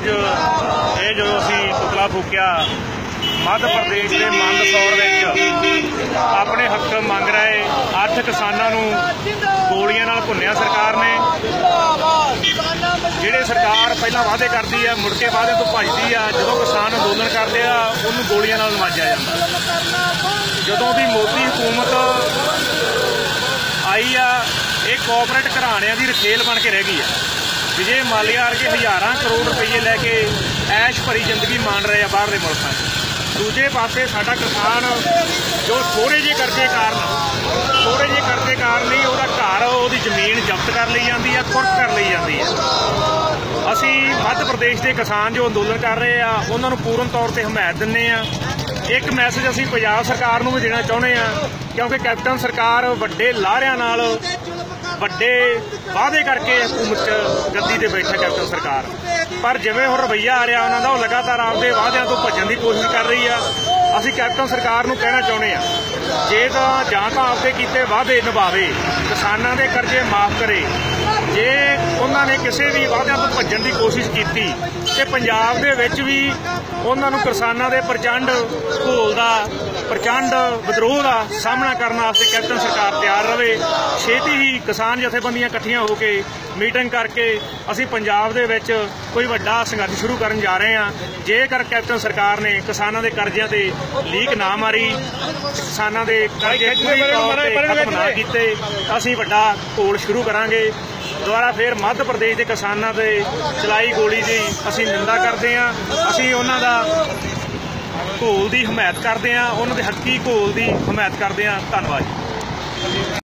ਅੱਜ ਇਹ ਜਦੋਂ ਅਸੀਂ ਪੁਤਲਾ ਫੂਕਿਆ ਮੱਧ ਪ੍ਰਦੇਸ਼ ਦੇ ਮੰਦਸੌਰ ਵਿੱਚ, ਆਪਣੇ ਹੱਕ ਮੰਗ ਰਹੇ ਅੱਠ ਕਿਸਾਨਾਂ ਨੂੰ ਗੋਲੀਆਂ ਨਾਲ ਭੁੰਨਿਆ ਸਰਕਾਰ ਨੇ। ਜਿਹੜੇ ਸਰਕਾਰ ਪਹਿਲਾਂ ਵਾਅਦੇ ਕਰਦੀ ਆ, ਮੁੜ ਕੇ ਵਾਅਦੇ ਤੋਂ ਭੱਜਦੀ ਆ, ਜਦੋਂ ਕਿਸਾਨ ਅੰਦੋਲਨ ਕਰਦੇ ਆ, ਉਹਨੂੰ ਗੋਲੀਆਂ ਨਾਲ ਨਵਾਜਿਆ ਜਾਂਦਾ। ਜਦੋਂ ਦੀ ਮੋਦੀ ਹਕੂਮਤ ਆਈ ਆ, ਇਹ ਕੋਆਪਰੇਟ ਘਰਾਣਿਆਂ ਦੀ ਰਖੇਲ ਬਣ ਕੇ ਰਹਿ ਗਈ ਆ। ਵਿਜੇ ਮਾਲਿਆ ਵਰਗੇ ਹਜ਼ਾਰਾਂ ਕਰੋੜ ਰੁਪਏ ਲੈ ਕੇ ਐਸ਼ ਭਰੀ ਜ਼ਿੰਦਗੀ ਮਾਣ ਰਹੇ ਆ ਬਾਹਰਲੇ ਮੁਲਕਾਂ 'ਚ। ਦੂਜੇ ਪਾਸੇ ਸਾਡਾ ਕਿਸਾਨ ਜੋ ਥੋੜੇ ਜਿਹੇ ਕਰਜ਼ੇ ਕਾਰਨ ਥੋੜੇ ਜਿਹੇ ਕਰਜ਼ੇ ਕਾਰਨ ਹੀ ਉਹਦਾ ਘਰ, ਉਹਦੀ ਜ਼ਮੀਨ ਜ਼ਬਤ ਕਰ ਲਈ ਜਾਂਦੀ ਆ ਕੁਰਕ ਕਰ ਲਈ ਜਾਂਦੀ ਆ। ਅਸੀਂ ਮੱਧ ਪ੍ਰਦੇਸ਼ ਦੇ ਕਿਸਾਨ ਜੋ ਅੰਦੋਲਨ ਕਰ ਰਹੇ ਆ, ਉਹਨਾਂ ਨੂੰ ਪੂਰਨ ਤੌਰ ਤੇ ਹਮਾਇਤ ਦਿੰਨੇ ਆ। ਇੱਕ ਮੈਸੇਜ ਅਸੀਂ ਪੰਜਾਬ ਸਰਕਾਰ ਨੂੰ ਵੀ ਦੇਣਾ ਚਾਹੁੰਦੇ ਆ, ਕਿਉਂਕਿ ਕੈਪਟਨ ਸਰਕਾਰ ਵੱਡੇ ਲਾਰਿਆਂ ਨਾਲ ਵੱਡੇ ਵਾਅਦੇ ਕਰਕੇ ਹਕੂਮਤ 'ਚ ਗੱਦੀ ਤੇ ਬੈਠਾ ਕੈਪਟਨ ਸਰਕਾਰ। ਪਰ ਜਿਵੇਂ ਹੁਣ ਰਵਈਆ ਆ ਰਿਹਾ, ਉਹਨਾਂ ਦਾ ਉਹ ਲਗਾਤਾਰ ਆਪਦੇ ਵਾਅਦਿਆਂ ਤੋਂ ਭੱਜਣ ਦੀ ਕੋਸ਼ਿਸ਼ ਕਰ ਰਹੀ ਆ। ਅਸੀਂ ਕੈਪਟਨ ਸਰਕਾਰ ਨੂੰ ਕਹਿਣਾ ਚਾਹੁੰਦੇ ਆ, ਜੇ ਤਾਂ ਜਾਂ ਤਾਂ ਆਪਦੇ ਕੀਤੇ ਵਾਅਦੇ ਨਿਭਾਵੇ, ਕਿਸਾਨਾਂ ਦੇ ਕਰਜ਼ੇ ਮਾਫ ਕਰੇ, ਜੇ ਉਹਨਾਂ ਨੇ ਕਿਸੇ ਵੀ ਵਾਅਦਿਆਂ ਤੋਂ ਭੱਜਣ ਦੀ ਕੋਸ਼ਿਸ਼ ਕੀਤੀ ਤੇ ਪੰਜਾਬ ਦੇ ਵਿੱਚ ਵੀ ਉਹਨਾਂ ਨੂੰ ਕਿਸਾਨਾਂ ਦੇ ਪ੍ਰਚੰਡ ਘੋਲ ਦਾ, ਪ੍ਰਚੰਡ ਵਿਦਰੋਹ ਦਾ ਸਾਹਮਣਾ ਕਰਨ ਵਾਸਤੇ ਕੈਪਟਨ ਸਰਕਾਰ ਤਿਆਰ ਰਵੇ ਛੇਤੀ ਹੀ ਕਿਸਾਨ ਜਥੇਬੰਦੀਆਂ ਇਕੱਠੀਆਂ ਹੋ ਕੇ ਮੀਟਿੰਗ ਕਰਕੇ ਅਸੀਂ ਪੰਜਾਬ ਦੇ ਵਿੱਚ ਕੋਈ ਵੱਡਾ ਸੰਘਰਸ਼ ਸ਼ੁਰੂ ਕਰਨ ਜਾ ਰਹੇ ਹਾਂ। ਜੇਕਰ ਕੈਪਟਨ ਸਰਕਾਰ ਨੇ ਕਿਸਾਨਾਂ ਦੇ ਕਰਜ਼ਿਆਂ ਤੇ ਲੀਕ ਨਾ ਮਾਰੀ, ਕਿਸਾਨਾਂ ਦੇ ਕਰਜ਼ੇ ਪੂਰੀ ਨਾ ਕੀਤੇ, ਅਸੀਂ ਵੱਡਾ ਘੋਲ ਸ਼ੁਰੂ ਕਰਾਂਗੇ। ਦੁਬਾਰਾ ਫੇਰ ਮੱਧ ਪ੍ਰਦੇਸ਼ ਦੇ ਕਿਸਾਨਾਂ ਦੇ ਚਲਾਈ ਗੋਲੀ ਦੀ ਅਸੀਂ ਨਿੰਦਾ ਕਰਦੇ ਹਾਂ। ਅਸੀਂ ਉਹਨਾਂ ਦਾ ਘੋਲ ਦੀ ਹਮਾਇਤ ਕਰਦੇ ਹਾਂ। ਉਹਨਾਂ ਦੇ ਹੱਕੀ ਘੋਲ ਦੀ ਹਮਾਇਤ ਕਰਦੇ ਹਾਂ। ਧੰਨਵਾਦ ਜੀ।